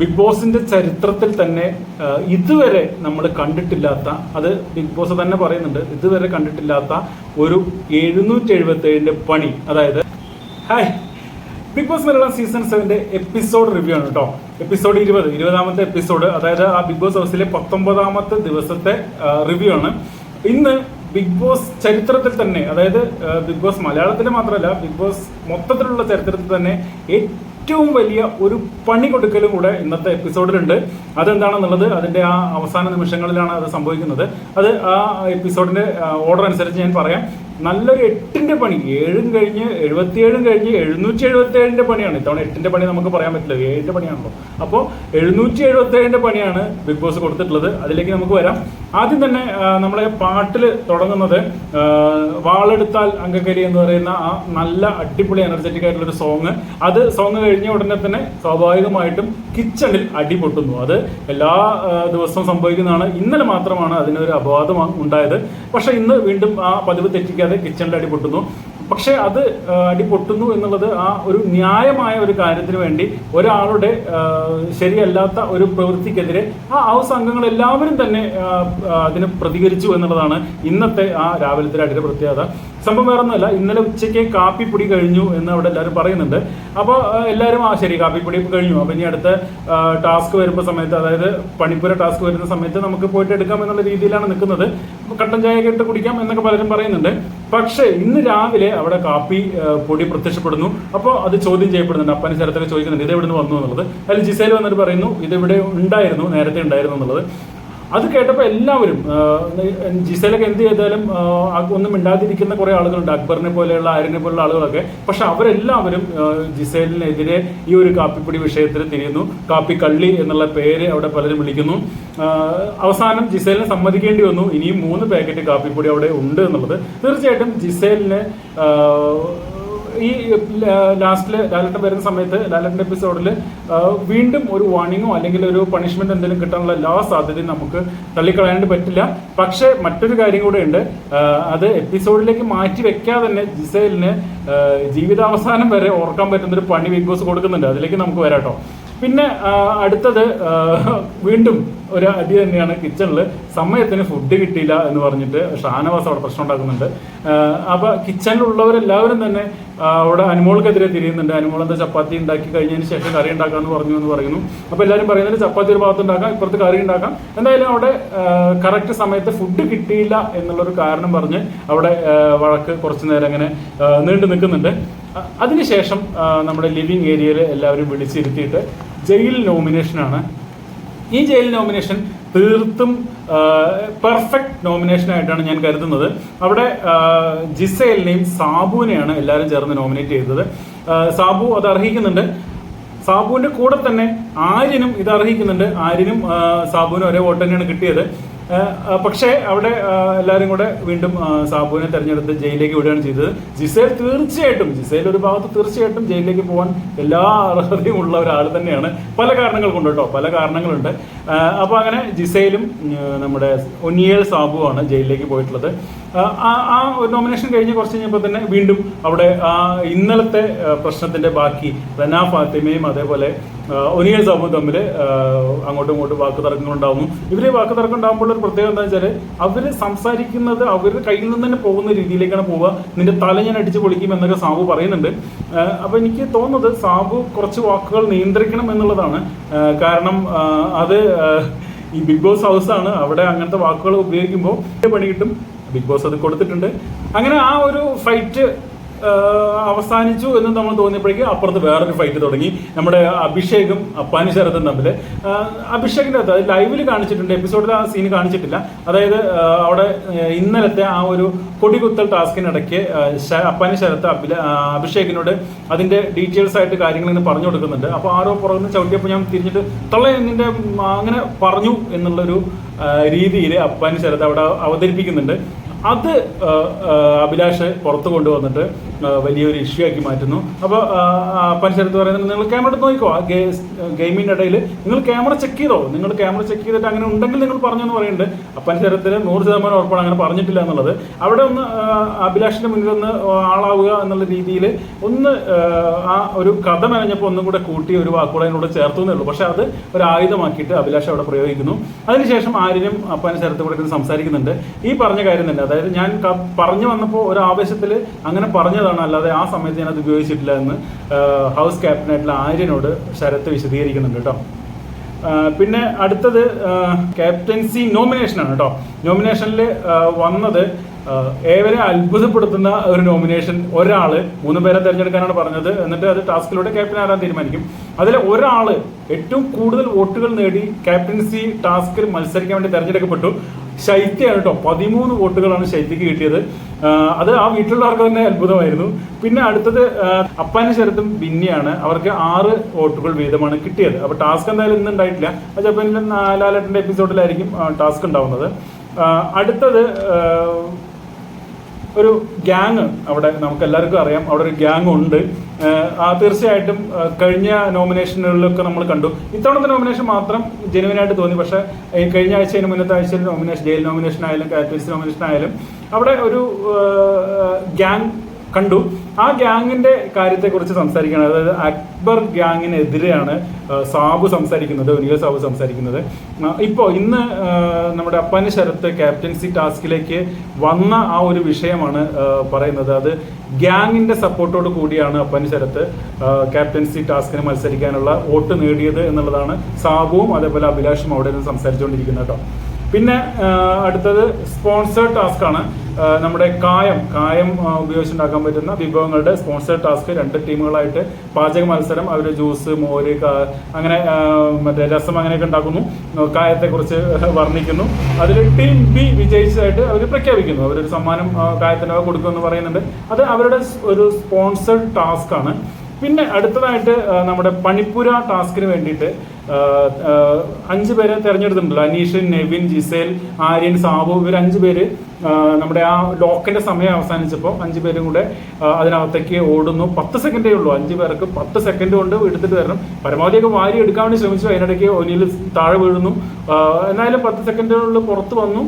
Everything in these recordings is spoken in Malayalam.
ബിഗ് ബോസിന്റെ ചരിത്രത്തിൽ തന്നെ ഇതുവരെ നമ്മൾ കണ്ടിട്ടില്ലാത്ത അത് ബിഗ് ബോസ് തന്നെ പറയുന്നുണ്ട് ഇതുവരെ കണ്ടിട്ടില്ലാത്ത ഒരു എഴുന്നൂറ്റി എഴുപത്തി പണി. അതായത് hi big boss Malayalam season സെവന്റെ episode review ആണ് കേട്ടോ എപ്പിസോഡ് ഇരുപത് ഇരുപതാമത്തെ എപ്പിസോഡ് അതായത് ആ ബിഗ് ബോസ് ഹൗസിലെ പത്തൊമ്പതാമത്തെ ദിവസത്തെ റിവ്യൂ ആണ്. ഇന്ന് ബിഗ് ബോസ് ചരിത്രത്തിൽ തന്നെ അതായത് ബിഗ് ബോസ് മലയാളത്തിൽ മാത്രമല്ല ബിഗ് ബോസ് മൊത്തത്തിലുള്ള ചരിത്രത്തിൽ തന്നെ ഏറ്റവും വലിയ ഒരു പണി കൊടുക്കലും കൂടെ ഇന്നത്തെ എപ്പിസോഡിലുണ്ട്. അതെന്താണെന്നുള്ളത് അതിന്റെ ആ അവസാന നിമിഷങ്ങളിലാണ് അത് സംഭവിക്കുന്നത്. അത് ആ എപ്പിസോഡിന്റെ ഓർഡർ അനുസരിച്ച് ഞാൻ പറയാം. നല്ലൊരു എട്ടിന്റെ പണി. ഏഴും കഴിഞ്ഞ് എഴുപത്തിയേഴും കഴിഞ്ഞ് എഴുന്നൂറ്റി എഴുപത്തി ഏഴിന്റെ പണിയാണ്. ഇത്തവണ എട്ടിന്റെ പണി നമുക്ക് പറയാൻ പറ്റില്ല. ഏഴിന്റെ പണിയാണല്ലോ. അപ്പോൾ എഴുന്നൂറ്റി എഴുപത്തി ഏഴിന്റെ പണിയാണ് ബിഗ് ബോസ് കൊടുത്തിട്ടുള്ളത്. അതിലേക്ക് നമുക്ക് വരാം. ആദ്യം തന്നെ നമ്മളെ പാട്ടിൽ തുടങ്ങുന്നത് വാളെടുത്താൽ അങ്കക്കരി എന്ന് പറയുന്ന ആ നല്ല അടിപൊളി എനർജറ്റിക് ആയിട്ടുള്ള ഒരു സോങ് അത് സോങ് കഴിഞ്ഞ ഉടനെ തന്നെ സ്വാഭാവികമായിട്ടും കിച്ചണിൽ അടി പൊട്ടുന്നു. അത് എല്ലാ ദിവസവും സംഭവിക്കുന്നതാണ്. ഇന്നലെ മാത്രമാണ് അതിനൊരു അപവാദം ഉണ്ടായത്. പക്ഷെ ഇന്ന് വീണ്ടും ആ പതിവ് തെറ്റിക്കാതെ കിച്ചണിൽ അടി പൊട്ടുന്നു. പക്ഷെ അത് അടി പൊട്ടുന്നു എന്നുള്ളത് ആ ഒരു ന്യായമായ ഒരു കാര്യത്തിന് വേണ്ടി ഒരാളുടെ ശരിയല്ലാത്ത ഒരു പ്രവൃത്തിക്കെതിരെ ആ ഹൗസ് അംഗങ്ങൾ എല്ലാവരും തന്നെ അതിന് പ്രതികരിച്ചു എന്നുള്ളതാണ് ഇന്നത്തെ ആ രാവിലത്തെ അടിയുടെ പ്രത്യേകത. സംഭവം വേറെ ഒന്നുമല്ല ഇന്നലെ ഉച്ചയ്ക്ക് കാപ്പിപ്പൊടി കഴിഞ്ഞു എന്ന് അവിടെ എല്ലാവരും പറയുന്നുണ്ട്. അപ്പോൾ എല്ലാവരും ആ ശരി കാപ്പിപ്പൊടി കഴിഞ്ഞു. അപ്പോൾ ഇനി അടുത്ത ടാസ്ക് വരുമ്പോൾ സമയത്ത് അതായത് പണിപ്പുര ടാസ്ക് വരുന്ന സമയത്ത് നമുക്ക് പോയിട്ട് എടുക്കാം എന്നുള്ള രീതിയിലാണ് നിൽക്കുന്നത്. കട്ടൻ ചായ ഇട്ട് കുടിക്കാം എന്നൊക്കെ പലരും പറയുന്നുണ്ട്. പക്ഷേ ഇന്ന് രാവിലെ അവിടെ കാപ്പി പൊടി പ്രത്യക്ഷപ്പെടുന്നു. അപ്പോൾ അത് ചോദ്യം ചെയ്യപ്പെടുന്നുണ്ട്. അപ്പനെ സ്ഥലത്തൊക്കെ ചോദിക്കുന്നുണ്ട് ഇത് എവിടെ നിന്ന് വന്നു? എന്നുള്ളത്. അതിൽ ജിസേൽ വന്നിട്ട് പറയുന്നു ഇത് ഇവിടെ ഉണ്ടായിരുന്നു നേരത്തെ ഉണ്ടായിരുന്നു എന്നുള്ളത്. അത് കേട്ടപ്പോൾ എല്ലാവരും ജിസയിലൊക്കെ എന്ത് ചെയ്താലും ഒന്നും മിണ്ടാതിരിക്കുന്ന കുറേ ആളുകളുണ്ട്. അക്ബറിനെ പോലെയുള്ള ആര്യനെ പോലെയുള്ള ആളുകളൊക്കെ. പക്ഷെ അവരെല്ലാവരും ജിസൈലിനെതിരെ ഈ ഒരു കാപ്പിപ്പൊടി വിഷയത്തിൽ തിരിയുന്നു. കാപ്പി കള്ളി എന്നുള്ള പേര് അവിടെ പലരും വിളിക്കുന്നു. അവസാനം ജിസേലിനെ സമ്മതിക്കേണ്ടി വന്നു. ഇനിയും മൂന്ന് പാക്കറ്റ് കാപ്പിപ്പൊടി അവിടെ ഉണ്ട് എന്നുള്ളത്. തീർച്ചയായിട്ടും ജിസേലിന് ഈ ലാസ്റ്റിൽ ലാലട്ടൻ വരുന്ന സമയത്ത് ലാലട്ടന്റെ എപ്പിസോഡിൽ വീണ്ടും ഒരു വാർണിങ്ങോ അല്ലെങ്കിൽ ഒരു പണിഷ്മെന്റ് എന്തെങ്കിലും കിട്ടാനുള്ള എല്ലാ സാധ്യതയും നമുക്ക് തള്ളിക്കളയാണ്ട് പറ്റില്ല. പക്ഷേ മറ്റൊരു കാര്യം കൂടെ ഉണ്ട്. അത് എപ്പിസോഡിലേക്ക് മാറ്റി വെക്കാതെ തന്നെ ജിസേലിന് ജീവിതാവസാനം വരെ ഓർക്കാൻ പറ്റുന്ന ഒരു പണി ബിഗ് ബോസ് കൊടുക്കുന്നുണ്ട്. അതിലേക്ക് നമുക്ക് വരാട്ടോ. പിന്നെ അടുത്തത് വീണ്ടും ഒരു അടി തന്നെയാണ് കിച്ചണിൽ സമയത്തിന് ഫുഡ് കിട്ടിയില്ല എന്ന് പറഞ്ഞിട്ട് ഷാനവാസ് അവിടെ പ്രശ്നം ഉണ്ടാക്കുന്നുണ്ട്. ആ, അപ്പൊ കിച്ചണിലുള്ളവരെല്ലാവരും തന്നെ അവിടെ അനുമോൾക്കെതിരെ തിരിയുന്നുണ്ട്. അനുമോൾ എന്താ ചപ്പാത്തി ഉണ്ടാക്കി കഴിഞ്ഞതിന് ശേഷം കറി ഉണ്ടാക്കാന്ന് പറഞ്ഞു എന്ന് പറയുന്നു. അപ്പൊ എല്ലാവരും പറയുന്നത് ചപ്പാത്തി ഒരു ഭാഗത്ത് ഉണ്ടാക്കാം ഇപ്പുറത്ത് കറി ഉണ്ടാക്കാം. എന്തായാലും അവിടെ കറക്റ്റ് സമയത്ത് ഫുഡ് കിട്ടിയില്ല എന്നുള്ളൊരു കാരണം പറഞ്ഞ് അവിടെ വഴക്ക് കുറച്ചു നേരം അങ്ങനെ നീണ്ടു നിൽക്കുന്നുണ്ട്. അതിനുശേഷം നമ്മുടെ ലിവിങ് ഏരിയയിൽ എല്ലാവരും വിളിച്ചിരുത്തിയിട്ട് ജയിൽ നോമിനേഷനാണ്. ഈ ജയിൽ നോമിനേഷൻ തീർത്തും പെർഫെക്റ്റ് നോമിനേഷൻ ആയിട്ടാണ് ഞാൻ കരുതുന്നത്. അവിടെ ജിസയലിനെയും സാബുവിനെയാണ് എല്ലാവരും ചേർന്ന് നോമിനേറ്റ് ചെയ്തത്. സാബു അത് അർഹിക്കുന്നുണ്ട്. സാബുവിന്റെ കൂടെ തന്നെ ആര്യനും ഇത് അർഹിക്കുന്നുണ്ട്. ആര്യനും സാബുവിനും ഒരേ വോട്ട് തന്നെയാണ് കിട്ടിയത്. പക്ഷേ അവിടെ എല്ലാവരും കൂടെ വീണ്ടും സാബുവിനെ തെരഞ്ഞെടുത്ത് ജയിലിലേക്ക് വിടുകയാണ് ചെയ്തത്. ജിസേൽ തീർച്ചയായിട്ടും ജിസേൽ ഒരു ഭാഗത്ത് തീർച്ചയായിട്ടും ജയിലിലേക്ക് പോകാൻ എല്ലാ അർഹതയും ഉള്ള ഒരാൾ തന്നെയാണ്. പല കാരണങ്ങൾ കൊണ്ട് കേട്ടോ പല കാരണങ്ങളുണ്ട്. അപ്പോൾ അങ്ങനെ ജിസേലും നമ്മുടെ ഒനിയേൽ സാബുവാണ് ജയിലിലേക്ക് പോയിട്ടുള്ളത്. ആ, ഒരു നോമിനേഷൻ കഴിഞ്ഞ് കുറച്ച് കഴിഞ്ഞപ്പോൾ തന്നെ വീണ്ടും അവിടെ ഇന്നലത്തെ പ്രശ്നത്തിന്റെ ബാക്കി റനാ ഫാത്തിമയും അതേപോലെ ഒനിയൽ സമൂഹം തമ്മിൽ അങ്ങോട്ടും ഇങ്ങോട്ടും വാക്ക് തർക്കങ്ങൾ ഉണ്ടാകുന്നു ഇവർ വാക്ക് തർക്കം ഉണ്ടാകുമ്പോൾ ഒരു പ്രത്യേകത എന്താ വെച്ചാൽ അവർ സംസാരിക്കുന്നത് അവരുടെ കയ്യിൽ നിന്ന് തന്നെ പോകുന്ന രീതിയിലേക്കാണ് പോവുക. നിന്റെ തല ഞാൻ അടിച്ചു പൊളിക്കും എന്നൊക്കെ സാബു പറയുന്നുണ്ട്. അപ്പോൾ അപ്പൊ എനിക്ക് തോന്നുന്നത് സാബു കുറച്ച് വാക്കുകൾ നിയന്ത്രിക്കണം എന്നുള്ളതാണ്. കാരണം അത് ഈ ബിഗ് ബോസ് ഹൗസ് ആണ്. അവിടെ അങ്ങനത്തെ വാക്കുകൾ ഉപയോഗിക്കുമ്പോൾ പണി കിട്ടും. ബിഗ് ബോസ് അത് കൊടുത്തിട്ടുണ്ട്. അങ്ങനെ ആ ഒരു ഫൈറ്റ് അവസാനിച്ചു എന്ന് നമ്മൾ തോന്നിയപ്പോഴേക്കും അപ്പുറത്ത് വേറൊരു ഫൈറ്റ് തുടങ്ങി. നമ്മുടെ അഭിഷേകും അപ്പാനി ശരത്തും തമ്മിൽ. അഭിഷേകിന്റെ അത് ലൈവിൽ കാണിച്ചിട്ടുണ്ട്. എപ്പിസോഡിൽ ആ സീൻ കാണിച്ചിട്ടില്ല. അതായത് അവിടെ ഇന്നലത്തെ ആ ഒരു കൊടികുത്തൽ ടാസ്കിനിടയ്ക്ക് അപ്പാനി ശരത്ത് അഭില അഭിഷേകിനോട് അതിന്റെ ഡീറ്റെയിൽസ് ആയിട്ട് കാര്യങ്ങൾ ഇന്ന് പറഞ്ഞു കൊടുക്കുന്നുണ്ട്. അപ്പോൾ ആരോ പുറകുന്ന ചവിട്ടിയപ്പോൾ ഞാൻ തിരിഞ്ഞിട്ട് തള്ള നിന്റെ അങ്ങനെ പറഞ്ഞു എന്നുള്ളൊരു രീതിയിൽ അപ്പാനി ശരത്ത് അവിടെ അവതരിപ്പിക്കുന്നുണ്ട്. അത് അഭിലാഷ് പുറത്ത് കൊണ്ടുവന്നിട്ട് വലിയൊരു ഇഷ്യൂ ആക്കി മാറ്റുന്നു. അപ്പോൾ പഞ്ചരത്ത് പറയുന്നത് നിങ്ങൾ ക്യാമറ എടുത്ത് നോക്കിക്കോ. ആ ഗെയിമിന്റെ ഇടയിൽ നിങ്ങൾ ക്യാമറ ചെക്ക് ചെയ്തോ? നിങ്ങൾ ക്യാമറ ചെക്ക് ചെയ്തിട്ട് അങ്ങനെ ഉണ്ടെങ്കിൽ നിങ്ങൾ പറഞ്ഞു എന്ന് പറയുന്നുണ്ട് പഞ്ചരത്തിന് നൂറ് ശതമാനം ഉറപ്പാണ് അങ്ങനെ പറഞ്ഞിട്ടില്ല എന്നുള്ളത്. അവിടെ ഒന്ന് അഭിലാഷിന്റെ മുന്നിൽ ഒന്ന് ആളാവുക എന്നുള്ള രീതിയിൽ ഒന്ന് ആ, ഒരു കഥ മെനഞ്ഞപ്പോൾ ഒന്നും കൂടെ കൂട്ടി ഒരു വാക്കുകൂടെ അതിനോട് ചേർത്തു എന്നേ ഉള്ളൂ. പക്ഷെ അത് ഒരു ആയുധമാക്കിയിട്ട് അഭിലാഷ് അവിടെ പ്രയോഗിക്കുന്നു. അതിനുശേഷം ആര്യനും പഞ്ചരത്ത് കൂടെ സംസാരിക്കുന്നുണ്ട്. ഈ പറഞ്ഞ കാര്യം തന്നെ അതായത് ഞാൻ പറഞ്ഞു വന്നപ്പോൾ ഒരു ആവേശത്തിൽ അങ്ങനെ പറഞ്ഞതാണ്. അല്ലാതെ ആ സമയത്ത് ഞാൻ അത് ഉപയോഗിച്ചിട്ടില്ല എന്ന് ഹൗസ് ക്യാപ്റ്റനായിട്ടുള്ള ആര്യനോട് ശരത്ത് വിശദീകരിക്കുന്നുണ്ട് കേട്ടോ. പിന്നെ അടുത്തത് ക്യാപ്റ്റൻസി നോമിനേഷനാണ് കേട്ടോ. നോമിനേഷനിൽ വന്നത് ഏവരെ അത്ഭുതപ്പെടുത്തുന്ന ഒരു നോമിനേഷൻ ഒരാൾ മൂന്ന് പേരെ തിരഞ്ഞെടുക്കാനാണ് പറഞ്ഞത്. എന്നിട്ട് അത് ടാസ്കിലൂടെ ക്യാപ്റ്റൻ ആരാൻ തീരുമാനിക്കും. അതിൽ ഒരാൾ ഏറ്റവും കൂടുതൽ വോട്ടുകൾ നേടി ക്യാപ്റ്റൻസി ടാസ്കിൽ മത്സരിക്കാൻ വേണ്ടി തിരഞ്ഞെടുക്കപ്പെട്ടു. ശൈത്യയാണ് കേട്ടോ. പതിമൂന്ന് വോട്ടുകളാണ് ശൈത്യക്ക് കിട്ടിയത്. അത് ആ വീട്ടിലുള്ളവർക്ക് തന്നെ അത്ഭുതമായിരുന്നു. പിന്നെ അടുത്തത് അപ്പാനും ശരത്തും ബിന്നിയാണ്. അവർക്ക് ആറ് വോട്ടുകൾ വീതമാണ് കിട്ടിയത്. അപ്പൊ ടാസ്ക് എന്തായാലും ഇന്ന് ഉണ്ടായിട്ടില്ല. അത് ചിലപ്പോൾ ഇന്ന് എപ്പിസോഡിലായിരിക്കും ടാസ്ക് ഉണ്ടാവുന്നത്. അടുത്തത് ഒരു ഗ്യാങ് അവിടെ നമുക്ക് എല്ലാവർക്കും അറിയാം. അവിടെ ഒരു ഗ്യാങ് ഉണ്ട്. ആ തീർച്ചയായിട്ടും കഴിഞ്ഞ നോമിനേഷനുകളിലൊക്കെ നമ്മൾ കണ്ടു. ഇത്തവണത്തെ നോമിനേഷൻ മാത്രം ജെനുവിനായിട്ട് തോന്നി. പക്ഷേ കഴിഞ്ഞ ആഴ്ചയിൽ മുന്നത്തെ ആഴ്ചയിൽ നോമിനേഷൻ ജയിൽ നോമിനേഷൻ ആയാലും കാറ്റഗറീസ് നോമിനേഷൻ ആയാലും അവിടെ ഒരു ഗ്യാങ് കണ്ടു. ആ ഗ്യാങ്ങിന്റെ കാര്യത്തെക്കുറിച്ച് സംസാരിക്കുകയാണ്. അതായത് അക്ബർ ഗ്യാങ്ങിനെതിരെയാണ് സാബു സംസാരിക്കുന്നത് ഒനിയ സാബു സംസാരിക്കുന്നത്. ഇപ്പോൾ ഇപ്പോ ഇന്ന് നമ്മുടെ അപ്പാന് ശരത്ത് ക്യാപ്റ്റൻസി ടാസ്കിലേക്ക് വന്ന ആ ഒരു വിഷയമാണ് പറയുന്നത്. അത് ഗ്യാങ്ങിന്റെ സപ്പോർട്ടോട് കൂടിയാണ് അപ്പാന് ശരത്ത് ക്യാപ്റ്റൻസി ടാസ്കിന് മത്സരിക്കാനുള്ള വോട്ട് നേടിയത് എന്നുള്ളതാണ് സാബുവും അതേപോലെ അഭിലാഷും അവിടെ നിന്ന് സംസാരിച്ചുകൊണ്ടിരിക്കുന്നത് കേട്ടോ. പിന്നെ അടുത്തത് സ്പോൺസേഡ് ടാസ്ക് ആണ് നമ്മുടെ കായം കായം ഉപയോഗിച്ചുണ്ടാക്കാൻ പറ്റുന്ന വിഭവങ്ങളുടെ സ്പോൺസേഡ് ടാസ്ക് രണ്ട് ടീമുകളായിട്ട്. പാചക മത്സരം അവർ ജ്യൂസ് മോര് അങ്ങനെ മറ്റേ രസം അങ്ങനെയൊക്കെ ഉണ്ടാക്കുന്നു. കായത്തെക്കുറിച്ച് വർണിക്കുന്നു. അതിൽ ടീം ബി വിജയിച്ചതായിട്ട് അവർ പ്രഖ്യാപിക്കുന്നു. അവരൊരു സമ്മാനം കായത്തിന്റെ കായത്തിന് കൊടുക്കുമെന്ന് പറയുന്നുണ്ട്. അത് അവരുടെ ഒരു സ്പോൺസേഡ് ടാസ്ക് ആണ് പിന്നെ അടുത്തതായിട്ട് നമ്മുടെ പണിപ്പുര ടാസ്കിന് വേണ്ടിയിട്ട് അഞ്ച് പേരെ തെരഞ്ഞെടുത്തിട്ടുണ്ടല്ലോ. അനീഷ് നെവിൻ ജിസേൽ ആര്യൻ സാബു ഇവർ അഞ്ച് പേര് നമ്മുടെ ആ ലോക്കിന്റെ സമയം അവസാനിച്ചപ്പോൾ അഞ്ച് പേരും കൂടെ അതിനകത്തേക്ക് ഓടുന്നു. പത്ത് സെക്കൻഡേ ഉള്ളൂ. അഞ്ച് പേർക്ക് പത്ത് സെക്കൻഡ് കൊണ്ട് എടുത്തിട്ട് വരണം. പരമാവധിയൊക്കെ വാരി എടുക്കാൻ വേണ്ടി ശ്രമിച്ചു. അതിനിടയ്ക്ക് ഒനിയിൽ താഴെ വീഴുന്നു. എന്നാലും പത്ത് സെക്കൻഡുകളിൽ പുറത്ത് വന്നു.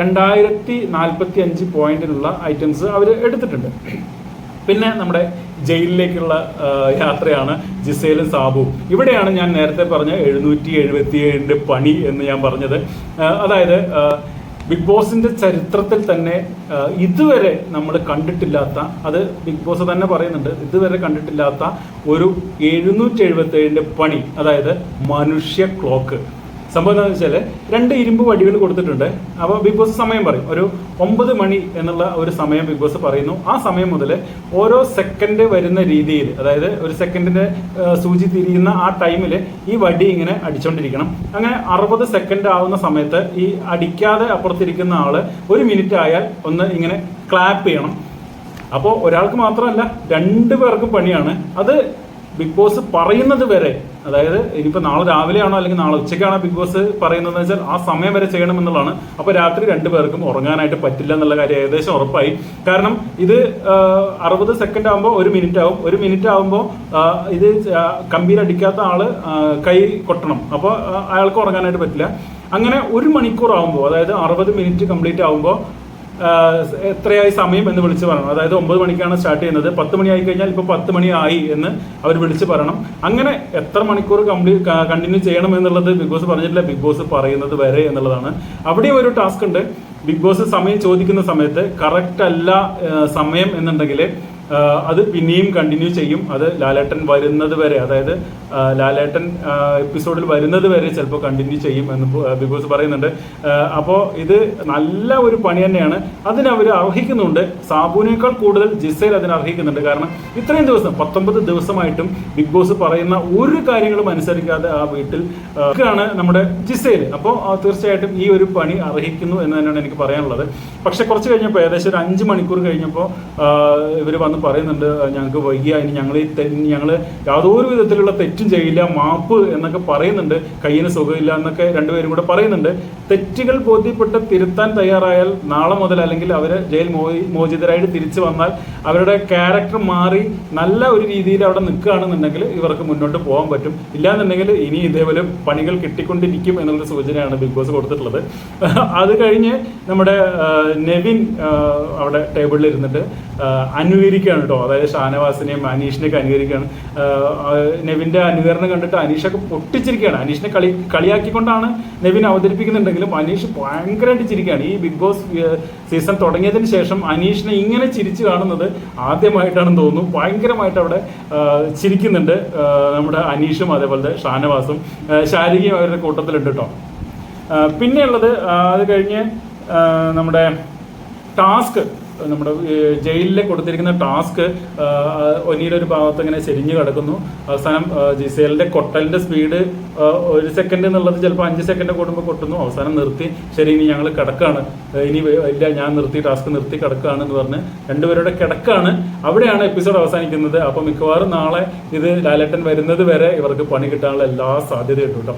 രണ്ടായിരത്തി നാൽപ്പത്തി അഞ്ച് പോയിന്റിലുള്ള ഐറ്റംസ് അവർ എടുത്തിട്ടുണ്ട്. പിന്നെ നമ്മുടെ ജയിലിലേക്കുള്ള യാത്രയാണ് ജിസേലും സാബുവും. ഇവിടെയാണ് ഞാൻ നേരത്തെ പറഞ്ഞ എഴുന്നൂറ്റി എഴുപത്തി ഏഴിന്റെ പണി എന്ന് ഞാൻ പറഞ്ഞത്. അതായത് ബിഗ് ബോസിന്റെ ചരിത്രത്തിൽ തന്നെ ഇതുവരെ നമ്മൾ കണ്ടിട്ടില്ലാത്ത അത് ബിഗ് ബോസ് തന്നെ പറയുന്നുണ്ട് ഇതുവരെ കണ്ടിട്ടില്ലാത്ത ഒരു എഴുന്നൂറ്റി എഴുപത്തി ഏഴിന്റെ പണി അതായത് മനുഷ്യ ക്ലോക്ക്. സംഭവം എന്താണെന്ന് വെച്ചാൽ രണ്ട് ഇരുമ്പ് വടികൾ കൊടുത്തിട്ടുണ്ട്. അപ്പോൾ ബിഗ് ബോസ് സമയം പറയും. ഒരു ഒമ്പത് മണി എന്നുള്ള ഒരു സമയം ബിഗ് ബോസ് പറയുന്നു. ആ സമയം മുതൽ ഓരോ സെക്കൻഡ് വരുന്ന രീതിയിൽ അതായത് ഒരു സെക്കൻഡിന്റെ സൂചി തിരിയുന്ന ആ ടൈമിൽ ഈ വടി ഇങ്ങനെ അടിച്ചുകൊണ്ടിരിക്കണം അങ്ങനെ അറുപത് സെക്കൻഡ് ആവുന്ന സമയത്ത് ഈ അടിക്കാതെ അപ്പുറത്തിരിക്കുന്ന ആൾ ഒരു മിനിറ്റ് ആയാൽ ഒന്ന് ഇങ്ങനെ ക്ലാപ്പ് ചെയ്യണം. അപ്പോൾ ഒരാൾക്ക് മാത്രമല്ല രണ്ട് പേർക്കും പണിയാണ്. അത് ബിഗ് ബോസ് പറയുന്നത് വരെ അതായത് ഇനിയിപ്പോൾ നാളെ രാവിലെയാണോ അല്ലെങ്കിൽ നാളെ ഉച്ചയ്ക്കാണോ ബിഗ് ബോസ് പറയുന്നത് വെച്ചാൽ ആ സമയം വരെ ചെയ്യണം എന്നുള്ളതാണ് അപ്പോൾ രാത്രി രണ്ടു പേർക്കും ഉറങ്ങാനായിട്ട് പറ്റില്ല എന്നുള്ള കാര്യം ഏകദേശം ഉറപ്പായി. കാരണം ഇത് അറുപത് സെക്കൻഡ് ആകുമ്പോൾ ഒരു മിനിറ്റ് ആവും. ഒരു മിനിറ്റ് ആകുമ്പോൾ ഇത് അടിക്കാത്ത ആൾ കൈ കൊട്ടണം. അപ്പോൾ അയാൾക്ക് ഉറങ്ങാനായിട്ട് പറ്റില്ല. അങ്ങനെ ഒരു മണിക്കൂർ ആകുമ്പോൾ അതായത് അറുപത് മിനിറ്റ് കംപ്ലീറ്റ് ആകുമ്പോൾ എത്രയായി സമയം എന്ന് വിളിച്ച് പറയണം. അതായത് ഒമ്പത് മണിക്കാണ് സ്റ്റാർട്ട് ചെയ്യുന്നത്. പത്ത് മണി ആയി കഴിഞ്ഞാൽ ഇപ്പോൾ പത്ത് മണി ആയി എന്ന് അവർ വിളിച്ച് പറയണം. അങ്ങനെ എത്ര മണിക്കൂർ കംപ്ലീറ്റ് കണ്ടിന്യൂ ചെയ്യണം എന്നുള്ളത് ബിഗ് ബോസ് പറഞ്ഞിട്ടില്ല. ബിഗ് ബോസ് പറയുന്നത് വരെ എന്നുള്ളതാണ്. അവിടെ ഒരു ടാസ്ക് ഉണ്ട്. ബിഗ് ബോസ് സമയം ചോദിക്കുന്ന സമയത്ത് കറക്റ്റ് അല്ല സമയം എന്നുണ്ടെങ്കിൽ അത് പിന്നെയും കണ്ടിന്യൂ ചെയ്യും. അത് ലാലേട്ടൻ വരുന്നത് വരെ അതായത് ലാലേട്ടൻ എപ്പിസോഡിൽ വരുന്നത് വരെ ചിലപ്പോൾ കണ്ടിന്യൂ ചെയ്യും എന്ന് ബിഗ് ബോസ് പറയുന്നുണ്ട്. അപ്പോൾ ഇത് നല്ല ഒരു പണി തന്നെയാണ്. അതിനവർ അർഹിക്കുന്നുണ്ട്. സാബുവിനേക്കാൾ കൂടുതൽ ജിസയിൽ അതിന് അർഹിക്കുന്നുണ്ട്. കാരണം ഇത്രയും ദിവസം പത്തൊമ്പത് ദിവസമായിട്ടും ബിഗ് ബോസ് പറയുന്ന ഒരു കാര്യങ്ങളും അനുസരിക്കാതെ ആ വീട്ടിൽ ആണ് നമ്മുടെ ജിസയിൽ അപ്പോൾ തീർച്ചയായിട്ടും ഈ ഒരു പണി അർഹിക്കുന്നു എന്ന് തന്നെയാണ് എനിക്ക് പറയാനുള്ളത്. പക്ഷെ കുറച്ച് കഴിഞ്ഞപ്പോൾ ഏകദേശം ഒരു അഞ്ച് മണിക്കൂർ കഴിഞ്ഞപ്പോൾ ഇവർ വന്ന് പറയുന്നുണ്ട് ഞങ്ങൾക്ക് വയ്യ ഇനി ഞങ്ങൾ ഈ ഞങ്ങൾ യാതൊരു വിധത്തിലുള്ള തെറ്റും ചെയ്യില്ല മാപ്പ് എന്നൊക്കെ പറയുന്നുണ്ട് കയ്യിന് സുഖമില്ല എന്നൊക്കെ രണ്ടുപേരും കൂടെ പറയുന്നുണ്ട്. തെറ്റുകൾ ബോധ്യപ്പെട്ട് തിരുത്താൻ തയ്യാറായാൽ നാളെ മുതൽ അല്ലെങ്കിൽ അവർ ജയിൽ മോചി മോചിതരായിട്ട് തിരിച്ചു വന്നാൽ അവരുടെ ക്യാരക്ടർ മാറി നല്ല ഒരു രീതിയിൽ അവിടെ നിൽക്കുകയാണെന്നുണ്ടെങ്കിൽ ഇവർക്ക് മുന്നോട്ട് പോകാൻ പറ്റും. ഇല്ലാന്നുണ്ടെങ്കിൽ ഇനി ഇതേപോലെ പണികൾ കിട്ടിക്കൊണ്ടിരിക്കും എന്നുള്ള സൂചനയാണ് ബിഗ് ബോസ് കൊടുത്തിട്ടുള്ളത്. അത് കഴിഞ്ഞ് നമ്മുടെ നെവിൻ അവിടെ ടേബിളിൽ ഇരുന്നിട്ട് ആ, അനുകരിക്കുകയാണ് കേട്ടോ. അതായത് ഷാനവാസിനെയും അനീഷിനെയൊക്കെ അനുകരിക്കുകയാണ്. നെവിന്റെ അനുകരണം കണ്ടിട്ട് അനീഷൊക്കെ പൊട്ടിച്ചിരിക്കുകയാണ്. അനീഷിനെ കളി കളിയാക്കിക്കൊണ്ടാണ് നെവിൻ അവതരിപ്പിക്കുന്നുണ്ടെങ്കിലും അനീഷ് ഭയങ്കരമായിട്ട് ചിരിക്കുകയാണ്. ഈ ബിഗ് ബോസ് സീസൺ തുടങ്ങിയതിന് ശേഷം അനീഷിനെ ഇങ്ങനെ ചിരിച്ചു കാണുന്നത് ആദ്യമായിട്ടാണെന്ന് തോന്നുന്നു. ഭയങ്കരമായിട്ട് അവിടെ ചിരിക്കുന്നുണ്ട് നമ്മുടെ അനീഷും അതേപോലെ ഷാനവാസും. ശാരീരികം അവരുടെ കൂട്ടത്തിലുണ്ട് കേട്ടോ. പിന്നെയുള്ളത് അത് കഴിഞ്ഞ് നമ്മുടെ ടാസ്ക് നമ്മുടെ ജയിലിലെ കൊടുത്തിരിക്കുന്ന ടാസ്ക് ഒനിയുടെ ഒരു ഭാഗത്ത് ഇങ്ങനെ ചെരിഞ്ഞു കിടക്കുന്നു. അവസാനം ജിസേലിന്റെ കൊട്ടലിന്റെ സ്പീഡ് ഒരു സെക്കൻഡ് എന്നുള്ളത് ചിലപ്പോൾ അഞ്ച് സെക്കൻഡ് കൂടുമ്പോൾ കൊട്ടുന്നു അവസാനം നിർത്തി. ശരി ഇനി ഞങ്ങൾ കിടക്കാണ്. ഇനി ഇല്ല ഞാൻ നിർത്തി ടാസ്ക് നിർത്തി കിടക്കുകയാണ് എന്ന് പറഞ്ഞ് രണ്ടുപേരുടെ കിടക്കാണ്. അവിടെയാണ് എപ്പിസോഡ് അവസാനിക്കുന്നത്. അപ്പോൾ മിക്കവാറും നാളെ ഇത് ലാലേട്ടൻ വരുന്നത് വരെ ഇവർക്ക് പണി കിട്ടാനുള്ള എല്ലാ സാധ്യതയും കേട്ടോ.